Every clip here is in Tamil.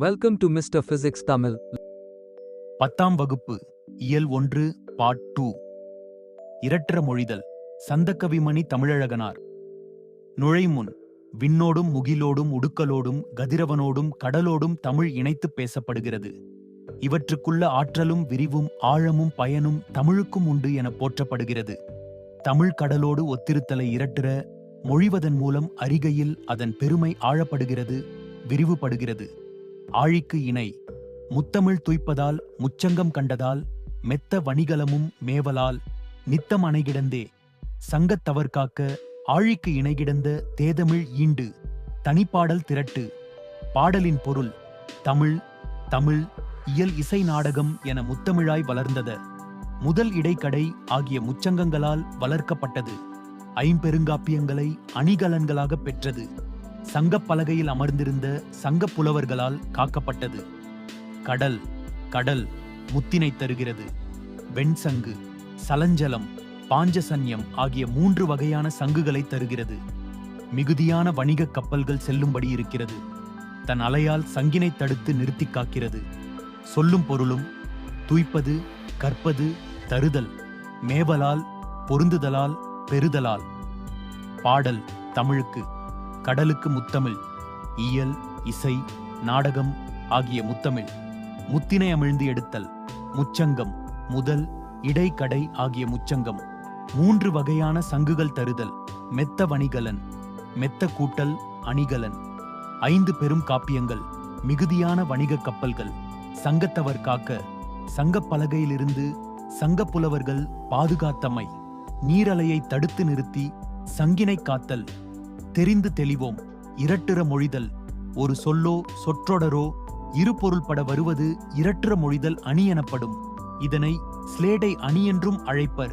Welcome to mister physics Tamil பத்தாம் வகுப்பு இயல் ஒன்று பாட் டூ இரட்டர மொழிதல் சந்தக்கவிமணி தமிழழகனார். நுழைமுன் விண்ணோடும் முகிலோடும் உடுக்கலோடும் கதிரவனோடும் கடலோடும் தமிழ் இணைத்துப் பேசப்படுகிறது. இவற்றுக்குள்ள ஆற்றலும் விரிவும் ஆழமும் பயனும் தமிழுக்கும் உண்டு என போற்றப்படுகிறது. தமிழ் கடலோடு ஒத்திருத்தலை இரட்டுற மொழிவதன் மூலம் அறிகையில் அதன் பெருமை ஆழப்படுகிறது விரிவுபடுகிறது. ஆழிக்கு இணை. முத்தமிழ் துய்ப்பதால் முச்சங்கம் கண்டதால் மெத்த வணிகலமும் மேவலால் நித்தம் அணைகிடந்தே. சங்கத் தவற்காக்க ஆழிக்கு இணைகிடந்த தேதமிழ் ஈண்டு தனிப்பாடல் திரட்டு. பாடலின் பொருள் தமிழ் தமிழ் இயல் இசை நாடகம் என முத்தமிழாய் வளர்ந்தத. முதல் இடைக்கடை ஆகிய முச்சங்கங்களால் வளர்க்கப்பட்டது. ஐம்பெருங்காப்பியங்களை அணிகலன்களாகப் பெற்றது. சங்கப் பலகையில் அமர்ந்திருந்த சங்கப் புலவர்களால் காக்கப்பட்டது. கடல் கடல் முத்தினை தருகிறது. வெண்சங்கு சலஞ்சலம் பாஞ்சசன்யம் ஆகிய மூன்று வகையான சங்குகளை தருகிறது. மிகுதியான வணிகக் கப்பல்கள் செல்லும்படி இருக்கிறது. தன் அலையால் சங்கினை தடுத்து நிறுத்தி காக்கிறது. சொல்லும் பொருளும் துய்ப்பது கற்பது தருதல் மேவலால் பொருந்துதலால் பெறுதலால். பாடல் தமிழுக்கு. கடலுக்கு முத்தமிழ் இயல் இசை நாடகம் ஆகிய முத்தமிழ் முத்தினை அமிழ்ந்து எடுத்தல் முச்சங்கம் முதல் இடைக்கடை ஆகிய முச்சங்கம் மூன்று வகையான சங்குகள் தருதல் மெத்த வணிகலன் மெத்த கூட்டல் அணிகலன் ஐந்து பெரும் காப்பியங்கள் மிகுதியான வணிகக் கப்பல்கள் சங்கத்தவர் காக்க சங்கப்பலகையிலிருந்து பலகையிலிருந்து புலவர்கள் பாதுகாத்தமை நீரலையை தடுத்து நிறுத்தி சங்கினை காத்தல் தெரிந்து தெளிவோம். இரட்டுற மொழிதல். ஒரு சொல்லோ சொற்றொடரோ இரு பொருள்பட வருவது இரட்டுற மொழிதல் அணி எனப்படும். இதனை ஸ்லேடை அணி என்றும் அழைப்பர்.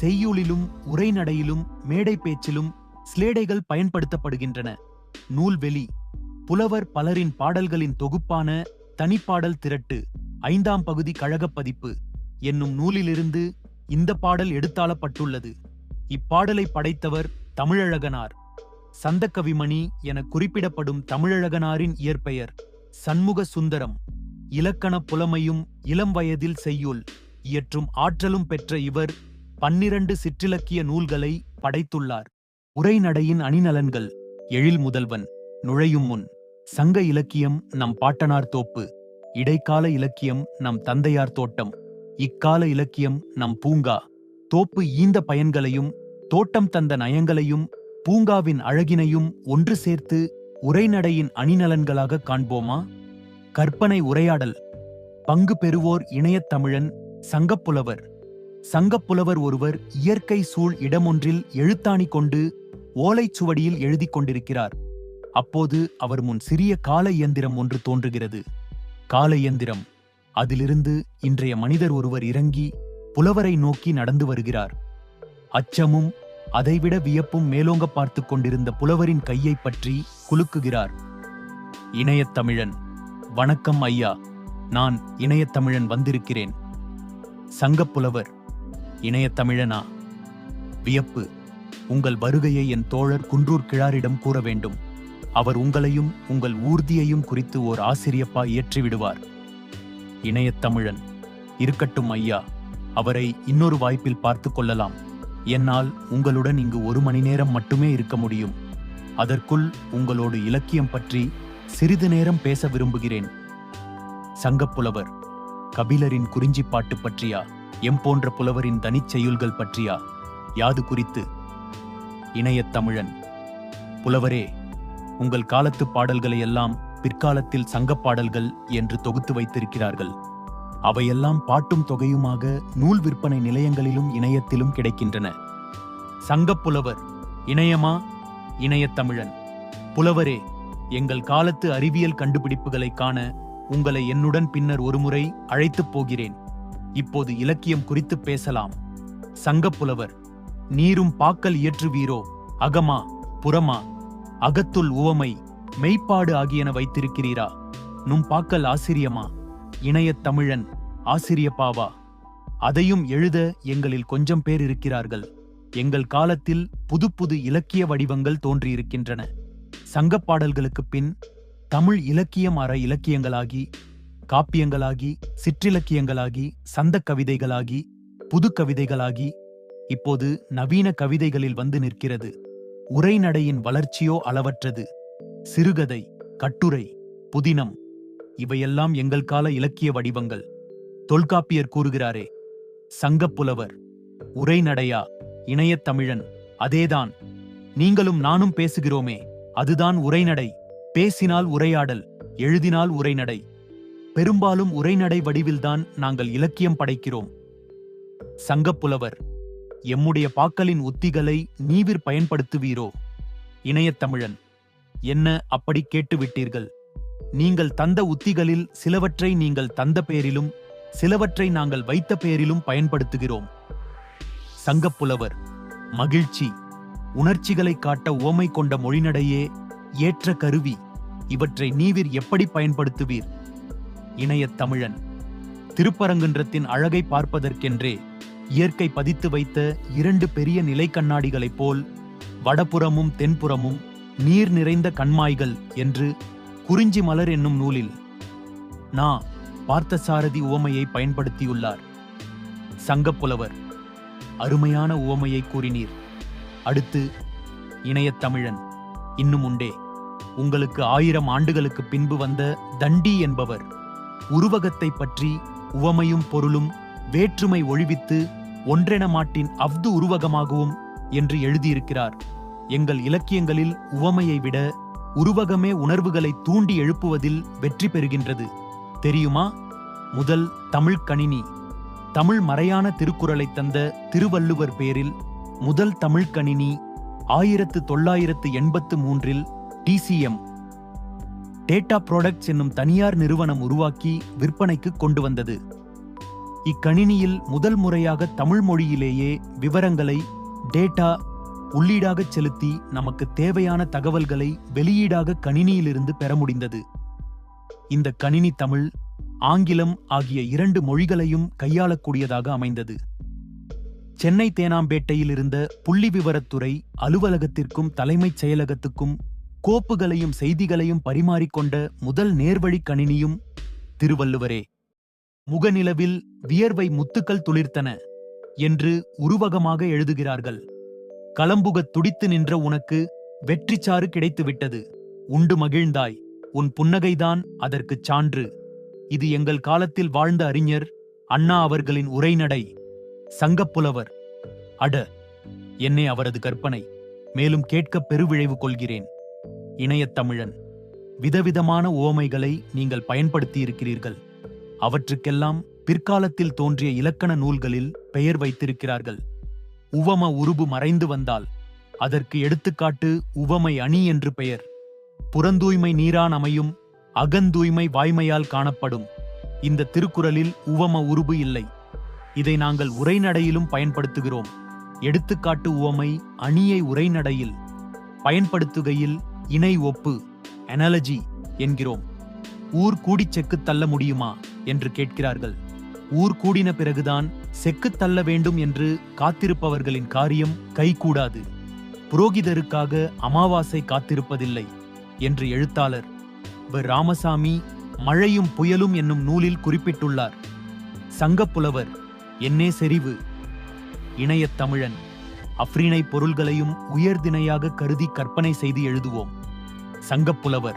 செய்யுளிலும் உரைநடையிலும் மேடை பேச்சிலும் ஸ்லேடைகள் பயன்படுத்தப்படுகின்றன. நூல்வெளி. புலவர் பலரின் பாடல்களின் தொகுப்பான தனிப்பாடல் திரட்டு ஐந்தாம் பகுதி கழகப் பதிப்பு என்னும் நூலிலிருந்து இந்த பாடல் எடுத்தாளப்பட்டுள்ளது. இப்பாடலை படைத்தவர் தமிழழகனார். சந்தக்கவிமணி என குறிப்பிடப்படும் தமிழழகனாரின் இயற்பெயர் சண்முக சுந்தரம் இலக்கண புலமையும் இளம் வயதில் செய்யுள் இயற்றும் ஆற்றலும் பெற்ற இவர் பன்னிரண்டு சிற்றிலக்கிய நூல்களை படைத்துள்ளார். உரைநடையின் அணிநலன்கள் எழில் முதல்வன் நுழையும் முன் சங்க இலக்கியம் நம் பாட்டனார் தோப்பு இடைக்கால இலக்கியம் நம் தந்தையார் தோட்டம் இக்கால இலக்கியம் நம் பூங்கா தோப்பு ஈந்த பயன்களையும் தோட்டம் தந்த நயங்களையும் பூங்காவின் அழகினையும் ஒன்று சேர்த்து உரைநடையின் அணிநலன்களாக காண்போமா? கற்பனை உரையாடல். பங்கு பெறுவோர் இணையத் தமிழன் சங்கப்புலவர் சங்கப்புலவர் ஒருவர் இயற்கை சூழ் இடமொன்றில் எழுத்தாணி கொண்டு ஓலைச் சுவடியில் எழுதிக் கொண்டிருக்கிறார். அப்போது அவர் முன் சிறிய கால இயந்திரம் ஒன்று தோன்றுகிறது. கால இயந்திரம் அதிலிருந்து இன்றைய மனிதர் ஒருவர் இறங்கி புலவரை நோக்கி நடந்து வருகிறார். அச்சமும் அதைவிட வியப்பும் மேலோங்க பார்த்து கொண்டிருந்த புலவரின் கையைப் பற்றி குலுக்குகிறார். இணையத்தமிழன் வணக்கம் ஐயா நான் இணையத் தமிழன் வந்திருக்கிறேன். சங்கப் புலவர் இணையத் தமிழனா? வியப்பு உங்கள் வருகையை என் தோழர் குன்றூர் கிழாரிடம் கூற வேண்டும். அவர் உங்களையும் உங்கள் ஊர்தியையும் குறித்து ஓர் ஆசிரியப்பா இயற்றிவிடுவார். இணையத்தமிழன் இருக்கட்டும் ஐயா அவரை இன்னொரு வாய்ப்பில் பார்த்து கொள்ளலாம். என்னால் உங்களுடன் இங்கு ஒரு மணி நேரம் மட்டுமே இருக்க முடியும். அதற்குள் உங்களோடு இலக்கியம் பற்றி சிறிது நேரம் பேச விரும்புகிறேன். சங்கப்புலவர் கபிலரின் குறிஞ்சிப்பாட்டு பற்றியா? எம் போன்ற புலவரின் தனிச் செய்யுள்கள் பற்றியா? யாது குறித்து? இணையத் தமிழன் புலவரே உங்கள் காலத்து பாடல்களை எல்லாம் பிற்காலத்தில் சங்கப்பாடல்கள் என்று தொகுத்து வைத்திருக்கிறார்கள். அவையெல்லாம் பாட்டும் தொகையுமாக நூல் விற்பனை நிலையங்களிலும் இணையத்திலும் கிடைக்கின்றன. சங்கப் புலவர் இணையமா? இணையத்தமிழன். புலவரே எங்கள் காலத்து அறிவியல் கண்டுபிடிப்புகளை காண உங்களை என்னுடன் பின்னர் ஒருமுறை அழைத்துப் போகிறேன். இப்போது இலக்கியம் குறித்து பேசலாம். சங்கப் புலவர் நீரும் பாக்கல் இயற்றுவீரோ? அகமா? புறமா? அகத்துள் உவமை மெய்ப்பாடு ஆகியன வைத்திருக்கிறீரா? நும் பாக்கல் ஆசிரியமா? இணையத் தமிழன் ஆசிரியப்பாவா அதையும் எழுத எங்களில் கொஞ்சம் பேர் இருக்கிறார்கள். எங்கள் காலத்தில் புது புது இலக்கிய வடிவங்கள் தோன்றியிருக்கின்றன. சங்கப் பாடல்களுக்குப் பின் தமிழ் இலக்கியம் அற இலக்கியங்களாகி காப்பியங்களாகி சிற்றிலக்கியங்களாகி சந்த கவிதைகளாகி புது கவிதைகளாகி இப்போது நவீன கவிதைகளில் வந்து நிற்கிறது. உரைநடையின் வளர்ச்சியோ அளவற்றது. சிறுகதை கட்டுரை புதினம் இவையெல்லாம் எங்கள் கால இலக்கிய வடிவங்கள். தொல்காப்பியர் கூறுகிறாரே சங்கப்புலவர் உரைநடையா இணையத் தமிழன் அதேதான். நீங்களும் நானும் பேசுகிறோமே அதுதான் உரைநடை பேசினால் உரையாடல் எழுதினால் உரைநடை பெரும்பாலும் உரைநடை வடிவில்தான் நாங்கள் இலக்கியம் படைக்கிறோம். சங்கப்புலவர் எம்முடைய பாக்களின் உத்திகளை நீவிர் பயன்படுத்துவீரோ? இணையத்தமிழன் என்ன அப்படி கேட்டுவிட்டீர்கள்? நீங்கள் தந்த உத்திகளில் சிலவற்றை நீங்கள் தந்த பேரிலும் சிலவற்றை நாங்கள் வைத்த பேரிலும் பயன்படுத்துகிறோம். சங்கப்புலவர் மகிழ்ச்சி உணர்ச்சிகளை காட்ட உவமை கொண்ட மொழிநடையே ஏற்ற கருவி. இவற்றை நீவிர் எப்படி பயன்படுத்துவீர்? இணையத் தமிழன் திருப்பரங்குன்றத்தின் அழகை பார்ப்பதற்கென்றே இயற்கை பதித்து வைத்த இரண்டு பெரிய நிலை கண்ணாடிகளைப் போல் வடபுறமும் தென்புறமும் நீர் நிறைந்த கண்மாய்கள் என்று குறிஞ்சி மலர் என்னும் நூலில் நா பார்த்தசாரதி உவமையை பயன்படுத்தியுள்ளார். சங்கப்புலவர் அருமையான உவமையை கூறினீர். அடுத்து இணையத் தமிழன் இன்னும் உண்டே. உங்களுக்கு ஆயிரம் ஆண்டுகளுக்கு பின்பு வந்த தண்டி என்பவர் உருவகத்தை பற்றி உவமையும் பொருளும் வேற்றுமை ஒழிவித்து ஒன்றென மாட்டின் அஃது உருவகமாகவும் என்று எழுதியிருக்கிறார். எங்கள் இலக்கியங்களில் உவமையை விட உருவகமே உணர்வுகளை தூண்டி எழுப்புவதில் வெற்றி பெறுகின்றது. தெரியுமா? முதல் தமிழ் கணினி. தமிழ் மறையான திருக்குறளை தந்த திருவள்ளுவர் பேரில் முதல் தமிழ் கணினி ஆயிரத்து தொள்ளாயிரத்து எண்பத்து மூன்றில் டிசிஎம் டேட்டா ப்ராடக்ட்ஸ் என்னும் தனியார் நிறுவனம் உருவாக்கி விற்பனைக்கு கொண்டு வந்தது. இக்கணினியில் முதல் முறையாக தமிழ் மொழியிலேயே விவரங்களை டேட்டா உள்ளீடாகச் செலுத்தி நமக்கு தேவையான தகவல்களை வெளியீடாக கணினியிலிருந்து பெற முடிந்தது. இந்த கணினி தமிழ் ஆங்கிலம் ஆகிய இரண்டு மொழிகளையும் கையாளக்கூடியதாக அமைந்தது. சென்னை தேனாம்பேட்டையில் இருந்த புள்ளி விவரத்துறை அலுவலகத்திற்கும் தலைமைச் செயலகத்துக்கும் கோப்புகளையும் செய்திகளையும் பரிமாறிக்கொண்ட முதல் நேர்வழி கணினியும் திருவள்ளுவரே. முகநிலவில் வியர்வை முத்துக்கள் துளிர்த்தன என்று உருவகமாக எழுதுகிறார்கள். களம்புகத் துடித்து நின்ற உனக்கு வெற்றிச்சாறு கிடைத்துவிட்டது. உண்டு மகிழ்ந்தாய். உன் புன்னகைதான் அதற்குச் சான்று. இது எங்கள் காலத்தில் வாழ்ந்த அறிஞர் அண்ணா அவர்களின் உரைநடை. சங்கப்புலவர் அட என்னே அவரது கற்பனை. மேலும் கேட்க பெருவிழைவு கொள்கிறேன். இணையத் தமிழன். விதவிதமான உவமைகளை நீங்கள் பயன்படுத்தியிருக்கிறீர்கள். அவற்றுக்கெல்லாம் பிற்காலத்தில் தோன்றிய இலக்கண நூல்களில் பெயர் வைத்திருக்கிறார்கள். உவம உருபு மறைந்து வந்தால் அதற்கு எடுத்துக்காட்டு உவமை அணி என்று பெயர். புறந்தூய்மை நீரான் அமையும் அகந்தூய்மை வாய்மையால் காணப்படும். இந்த திருக்குறளில் உவம உருபு இல்லை. இதை நாங்கள் உரைநடையிலும் பயன்படுத்துகிறோம். எடுத்துக்காட்டு உவமை அணியை உரைநடையில் பயன்படுத்துகையில் இணை ஒப்பு அனாலஜி என்கிறோம். ஊர் கூடிச் செக்கு தள்ள முடியுமா? என்று கேட்கிறார்கள். ஊர் கூடின பிறகுதான் செக்கு தள்ள வேண்டும் என்று காத்திருப்பவர்களின் காரியம் கைகூடாது. புரோகிதருக்காக அமாவாசை காத்திருப்பதில்லை என்று எழுத்தாளர் வ. ராமசாமி மழையும் புயலும் என்னும் நூலில் குறிப்பிட்டுள்ளார். சங்கப்புலவர் என்னே செறிவு இணையத் தமிழன் அஃப்ரீனை பொருள்களையும் உயர்திணையாக கருதி கற்பனை செய்து எழுதுவோம். சங்கப்புலவர்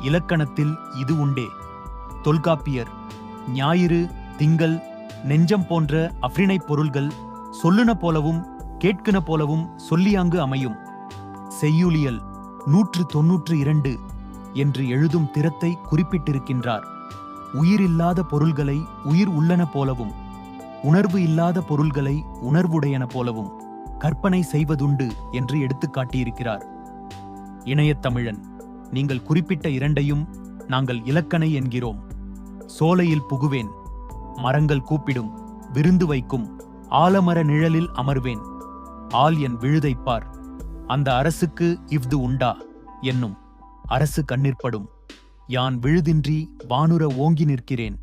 இலக்கணத்தில் இது உண்டே. தொல்காப்பியர் ஞாயிறு திங்கள் நெஞ்சம் போன்ற அஃப்ரினை பொருள்கள் சொல்லுன போலவும் கேட்கின போலவும் சொல்லியாங்கு அமையும். செய்யுளியல் நூற்று தொன்னூற்று இரண்டு என்று எழுதும் திறத்தை குறிப்பிட்டிருக்கின்றார். உயிரில்லாத பொருள்களை உயிர் உள்ளன போலவும் உணர்வு இல்லாத பொருள்களை உணர்வுடையன போலவும் கற்பனை செய்வதுண்டு என்று எடுத்துக்காட்டியிருக்கிறார் இணையத்தமிழன் நீங்கள் குறிப்பிட்ட இரண்டையும் நாங்கள் இலக்கணை என்கிறோம். சோலையில் புகுவேன். மரங்கள் கூப்பிடும் விருந்து வைக்கும் ஆலமர நிழலில் அமர்வேன். ஆள் என் விழுதைப்பார் அந்த அரசுக்கு இவ்து உண்டா? என்னும். அரசு கண்ணிற்படும். யான் விழுதின்றி வானுர ஓங்கி நிற்கிறேன்.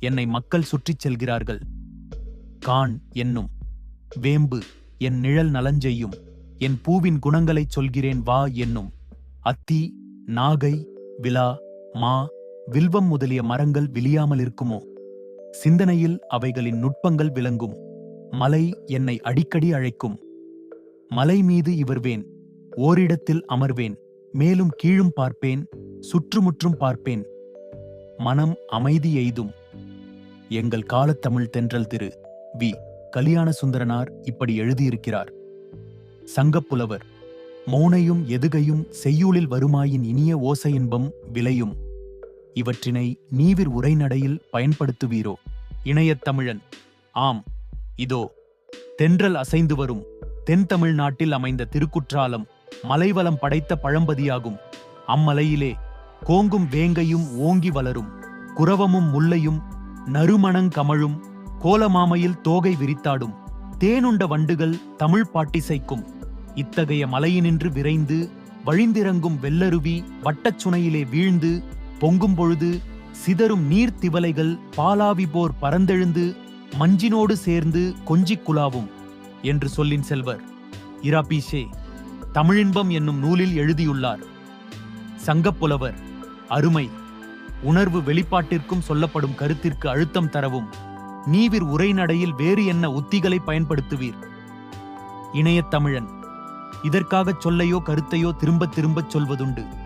என்னை மக்கள் சுற்றிச் செல்கிறார்கள். கான் என்னும். வேம்பு என் நிழல் நலஞ்செய்யும். என் பூவின் குணங்களைச் சொல்கிறேன் வா என்னும். அத்தி நாகை விலா மா வில்வம் முதலிய மரங்கள் விழியாமல் இருக்குமோ சிந்தனையில் அவைகளின் நுட்பங்கள் விளங்கும். மலை என்னை அடிக்கடி அழைக்கும். மலை மீது இவர்வேன். ஓரிடத்தில் அமர்வேன். மேலும் கீழும் பார்ப்பேன். சுற்றுமுற்றும் பார்ப்பேன். மனம் அமைதி எய்தும். எங்கள் காலத்தமிழ் தென்றல் திரு. வி. கல்யாண சுந்தரனார் இப்படி எழுதியிருக்கிறார். சங்கப்புலவர் மௌனையும் எதுகையும் செய்யுளில் வருமாயின் இனிய ஓசை இன்பம் விளையும். இவற்றினை நீவிர் உரைநடையில் பயன்படுத்துவீரோ? இணையத் தமிழன். ஆம் இதோ தென்றல் அசைந்து வரும். தென் தமிழ்நாட்டில் அமைந்த திருக்குற்றாலம் மலைவளம் படைத்த பழம்பதியாகும். அம்மலையிலே கோங்கும் வேங்கையும் ஓங்கி வளரும். குரவமும் முல்லையும் நறுமணங்கமழும் கோலமாமையில் தோகை விரித்தாடும். தேனுண்ட வண்டுகள் தமிழ் பாட்டிசைக்கும். இத்தகைய மலையினின்று விரைந்து வழிந்திறங்கும் வெள்ளருவி வட்டச் சுனையிலே வீழ்ந்து பொங்கும் பொழுது சிதறும் நீர்த்திவலைகள் பாலாவி போர் பறந்தெழுந்து மஞ்சினோடு சேர்ந்து கொஞ்சிக் குலாவும் என்று சொல்லின் செல்வர் இராபீஷே. தமிழின்பம் என்னும் நூலில் எழுதியுள்ளார். சங்கப்புலவர் அருமை உணர்வு வெளிப்பாட்டிற்கும் சொல்லப்படும் கருத்திற்கு அழுத்தம் தரவும் நீவிர் உரைநடையில் வேறு என்ன உத்திகளை பயன்படுத்துவீர்? இணையத் தமிழன் இதற்காகச் சொல்லையோ கருத்தையோ திரும்பத் திரும்பச் சொல்வதுண்டு.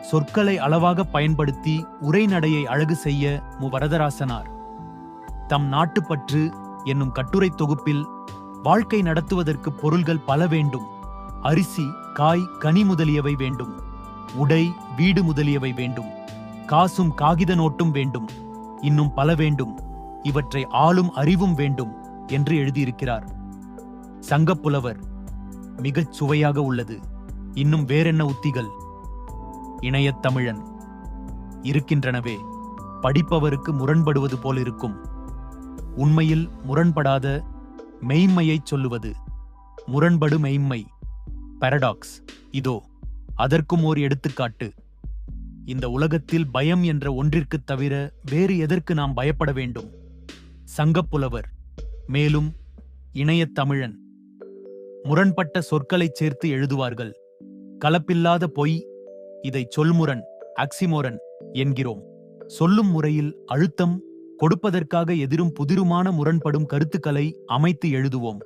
சொற்களை அளவாக பயன்படுத்தி உரைநடையை அழகு செய்ய மு வரதராசனார் தம் நாட்டுப்பற்று என்னும் கட்டுரைத் தொகுப்பில் வாழ்க்கை நடத்துவதற்கு பொருள்கள் பல வேண்டும். அரிசி காய் கனி முதலியவை வேண்டும். உடை வீடு முதலியவை வேண்டும். காசும் காகித நோட்டும் வேண்டும். இன்னும் பல வேண்டும். இவற்றை ஆளும் அறிவும் வேண்டும் என்று எழுதியிருக்கிறார். சங்கப்புலவர் மிகச் சுவையாக உள்ளது. இன்னும் வேறென்ன உத்திகள்? இணையத் தமிழன் இருக்கின்றனவே படிப்பவருக்கு முரண்படுவது போலிருக்கும். உண்மையில் முரண்படாத மெய்மையைச் சொல்லுவது. முரண்படு மெய்மை பாரடாக்ஸ் இதோ அதற்கும் ஓர் எடுத்துக்காட்டு. இந்த உலகத்தில் பயம் என்ற ஒன்றிற்குத் தவிர வேறு எதற்கு நாம் பயப்பட வேண்டும்? சங்கப்புலவர் மேலும் இணையத் தமிழன் முரண்பட்ட சொற்களைச் சேர்த்து எழுதுவார்கள். கலப்பில்லாத பொய் இதை சொல்முரண் அக்சிமோரன் என்கிறோம். சொல்லும் முறையில் அழுத்தம் கொடுப்பதற்காக எதிரும் புதிருமான முரண்படும் கருத்துக்களை அமைத்து எழுதுவோம்.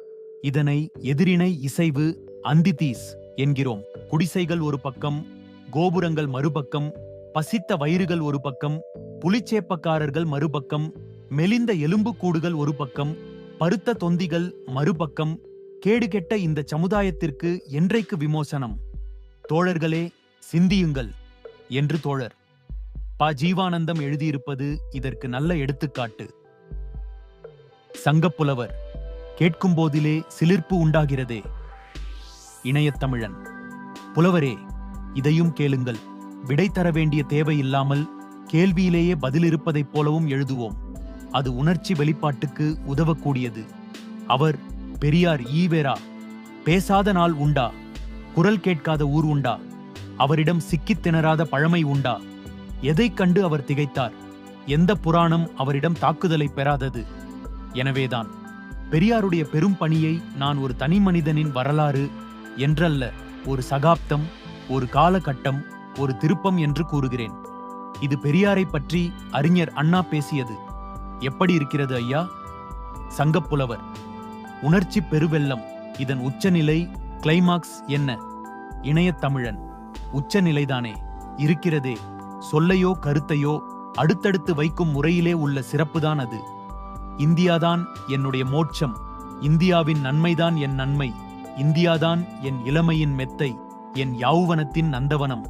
இதனை எதிரினை இசைவு அந்திதீஸ் என்கிறோம். குடிசைகள் ஒரு பக்கம் கோபுரங்கள் மறுபக்கம் பசித்த வயிறுகள் ஒரு பக்கம் புலிச்சேப்பக்காரர்கள் மறுபக்கம் மெலிந்த எலும்புக்கூடுகள் ஒரு பக்கம் பருத்த தொந்திகள் மறுபக்கம் கேடுகெட்ட இந்த சமுதாயத்திற்கு என்றைக்கு விமோசனம்? தோழர்களே சிந்தியுங்கள் என்று தோழர். ப. ஜீவானந்தம் எழுதியிருப்பது இதற்கு நல்ல எடுத்துக்காட்டு. சங்கப்புலவர் கேட்கும் போதிலே சிலிர்ப்பு உண்டாகிறதே. இணையத்தமிழன் புலவரே இதையும் கேளுங்கள். விடை தர வேண்டிய தேவையில்லாமல் கேள்வியிலேயே பதிலிருப்பதைப் போலவும் எழுதுவோம். அது உணர்ச்சி வெளிப்பாட்டுக்கு உதவக்கூடியது. அவர் பெரியார் ஈவேரா பேசாத நாள் உண்டா? குரல் கேட்காத ஊர் உண்டா? அவரிடம் சிக்கித் திணறாத பழமை உண்டா? எதைக் கண்டு அவர் திகைத்தார்? எந்த புராணம் அவரிடம் தாக்குதலை பெறாதது? எனவேதான் பெரியாருடைய பெரும் பணியை நான் ஒரு தனி மனிதனின் வரலாறு என்றல்ல ஒரு சகாப்தம் ஒரு காலகட்டம் ஒரு திருப்பம் என்று கூறுகிறேன். இது பெரியாரை பற்றி அறிஞர் அண்ணா பேசியது. எப்படி இருக்கிறது ஐயா? சங்கப்புலவர் உணர்ச்சி பெருவெள்ளம். இதன் உச்சநிலை கிளைமாக்ஸ் என்ன? இணையத் தமிழன். உச்சநிலைதானே? இருக்கிறதே. சொல்லையோ கருத்தையோ அடுத்தடுத்து வைக்கும் முறையிலே உள்ள சிறப்புதான் அது. இந்தியாதான் என்னுடைய மோட்சம். இந்தியாவின் நன்மைதான் என் நன்மை. இந்தியாதான் என் இளமையின் மெத்தை. என் யாவுவனத்தின் நந்தவனம்.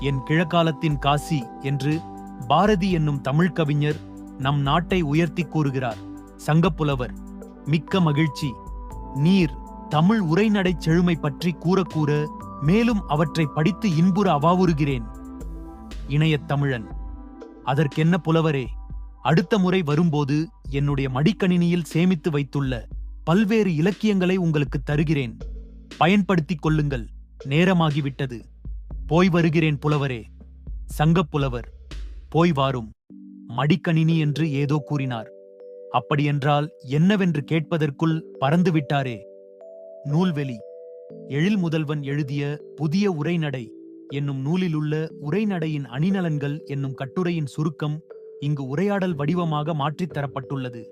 என் கிழக்காலத்தின் காசி என்று பாரதி என்னும் தமிழ்க் கவிஞர் நம் நாட்டை உயர்த்தி கூறுகிறார். சங்கப்புலவர் மிக்க மகிழ்ச்சி. நீர் தமிழ் உரைநடைச் செழுமை பற்றி கூற கூற மேலும் அவற்றை படித்து இன்புற அவாவுறுகிறேன். இணையத் தமிழன் அதற்கென்ன புலவரே அடுத்த முறை வரும்போது என்னுடைய மடிக்கணினியில் சேமித்து வைத்துள்ள பல்வேறு இலக்கியங்களை உங்களுக்கு தருகிறேன். பயன்படுத்திக் கொள்ளுங்கள் நேரமாகிவிட்டது. போய் வருகிறேன் புலவரே சங்கப் புலவர் போய் வாரும். மடிக்கணினி என்று ஏதோ கூறினார். அப்படியென்றால் என்னவென்று கேட்பதற்குள் பறந்து விட்டாரே நூல்வெளி எழில் முதல்வன் எழுதிய புதிய உரைநடை என்னும் நூலிலுள்ள உரைநடையின் அணிநலன்கள் என்னும் கட்டுரையின் சுருக்கம் இங்கு உரையாடல் வடிவமாக மாற்றித் தரப்பட்டுள்ளது.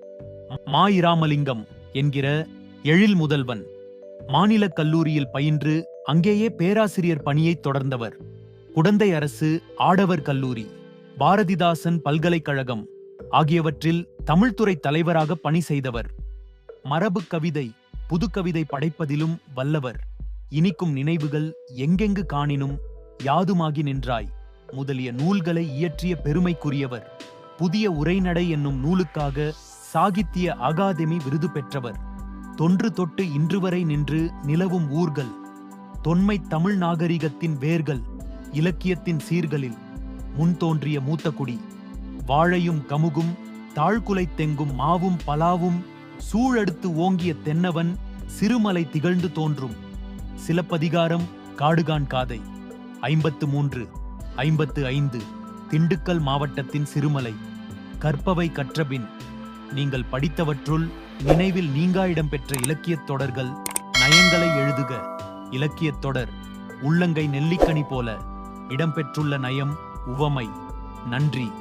மாயிராமலிங்கம் என்கிற எழில் முதல்வன் மாநிலக் கல்லூரியில் பயின்று அங்கேயே பேராசிரியர் பணியைத் தொடர்ந்தவர். குடந்தை அரசு ஆடவர் கல்லூரி பாரதிதாசன் பல்கலைக்கழகம் ஆகியவற்றில் தமிழ்துறை தலைவராக பணி செய்தவர். மரபு கவிதை புதுக்கவிதை படைப்பதிலும் வல்லவர். இனிக்கும் நினைவுகள் எங்கெங்கு காணினும்? யாதுமாகி நின்றாய்? முதலிய நூல்களை இயற்றிய பெருமைக்குரியவர். புதிய உரைநடை என்னும் நூலுக்காக சாகித்ய அகாதமி விருது பெற்றவர். தொன்று தொட்டு இன்று வரை நின்று நிலவும் ஊர்கள். தொன்மை தமிழ் நாகரிகத்தின் வேர்கள் இலக்கியத்தின் சீர்களில். முன் தோன்றிய மூத்தகுடி. வாழையும் கமுகும் தாழ்குலை தெங்கும் மாவும் பலாவும் சூழடுத்து ஓங்கிய தென்னவன் சிறுமலை திகழ்ந்து தோன்றும். சிலப்பதிகாரம் காடுகான் காதை. ஐம்பத்து மூன்று ஐம்பத்து ஐந்து திண்டுக்கல் மாவட்டத்தின் சிறுமலை. கற்பவை கற்றபின் நீங்கள் படித்தவற்றுள் நினைவில் நீங்கா இடம்பெற்ற இலக்கியத் தொடர்கள் நயங்களை எழுதுக. இலக்கியத் தொடர் உள்ளங்கை நெல்லிக்கனி போல இடம்பெற்றுள்ள நயம் உவமை. நன்றி.